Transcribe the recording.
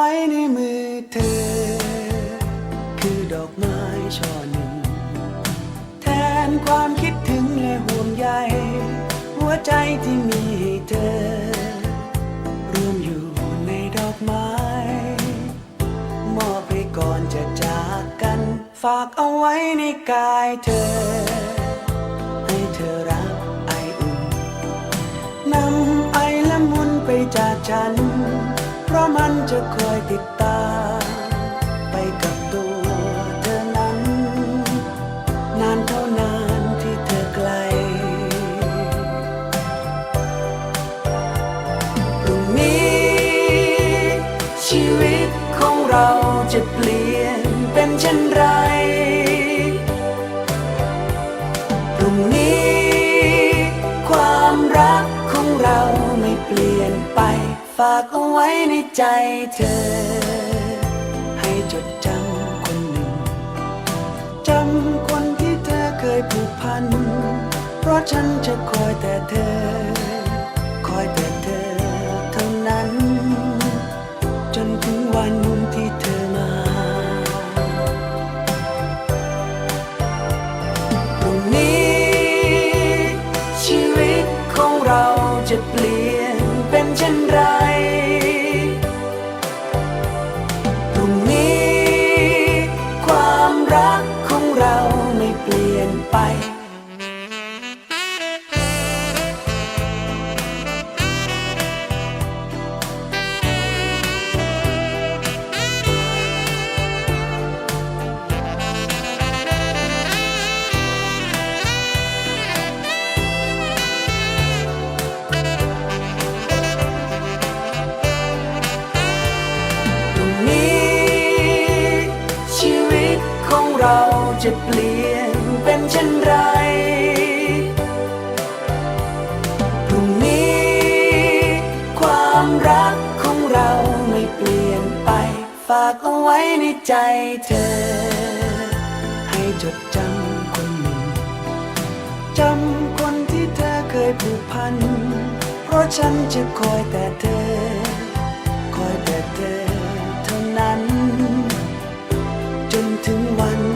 ไว้ในมือเธอ คือดอกไม้ช่อหนึ่ง แทนความคิดถึงและห่วงใย หัวใจที่มีให้เธอ รวมอยู่ในดอกไม้ มอบไปก่อนจะจากกัน ฝากเอาไว้ในกายเธอ ให้เธอรับไออุ่นนำไอละมุนไปจากฉัน เพราะมันจะคอยติดตาม ไปกับตัวเธอนั้น นานเท่านานที่เธอไกลพรุ่งนี้ ชีวิตของเราจะเปลี่ยนเป็นเช่นไรพรุ่งนี้ ความรักของเราไม่เปลี่ยนไป ฝากเอาไว้ในใจเธอ ให้จดจำคนหนึ่งจำคนที่เธอเคยผูกพัน เพราะฉันจะคอยแต่เธอ คอยแต่เธอเท่านั้น จนถึงวันที่เธอมาพรุ่งนี้ ชีวิตของเราจะเปลี่ย ไปพรุ่งนี้ชีวิตของเราจะเปลี่ยน เป็นเช่นไร พรุ่งนี้ ความรักของเราไม่เปลี่ยนไป ฝากเอาไว้ในใจเธอ ให้จดจำคนหนึ่งจำคนที่เธอเคยผูกพัน เพราะฉันจะคอยแต่เธอ คอยแต่เธอเท่านั้น จนถึงวัน